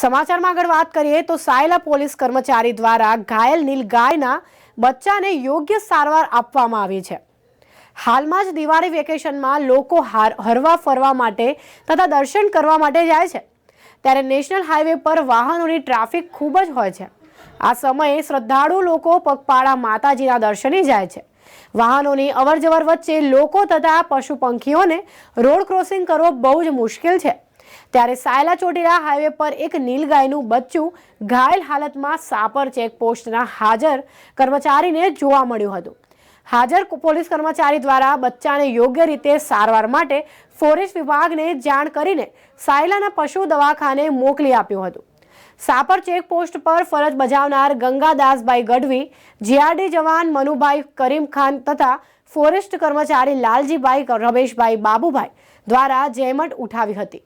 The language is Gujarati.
સમાચારમાં આગળ વાત કરીએ તો સાયલા પોલીસ કર્મચારી દ્વારા ઘાયલ નીલ ગાયના બચ્ચાને યોગ્ય સારવાર આપવામાં આવી છે. હાલમાં જ દિવાળી વેકેશનમાં લોકો હાર- હરવા ફરવા માટે તથા દર્શન કરવા માટે જાય છે. ત્યારે નેશનલ હાઈવે પર વાહનોની ટ્રાફિક ખૂબ જ હોય છે. આ સમયે શ્રદ્ધાળુ લોકો પગપાળા માતાજીના દર્શને જાય છે. વાહનોની અવરજવર વચ્ચે લોકો તથા પશુ પંખીઓને રોડ ક્રોસિંગ કરવો બહુ જ મુશ્કેલ છે. ત્યારે સાયલા ચોટીલા હાઈવે પર એક નીલગાયનું બચ્ચું ઘાયલ હાલતમાં સાપર ચેકપોસ્ટના હાજર કર્મચારીને જોવા મળ્યું હતું. હાજર પોલીસ કર્મચારી દ્વારા બચ્ચાને યોગ્ય રીતે સારવાર માટે ફોરેસ્ટ વિભાગને જાણ કરીને સાયલાના પશુ દવાખાને મોકલી આપ્યું હતું. સાપર ચેકપોસ્ટ પર ફરજ બજાવનાર ગંગાદાસભાઈ ગઢવી, જીઆરડી જવાન મનુભાઈ કરીમ ખાન તથા ફોરેસ્ટ કર્મચારી લાલજીભાઈ રમેશભાઈ બાબુભાઈ દ્વારા જહેમત ઉઠાવી હતી.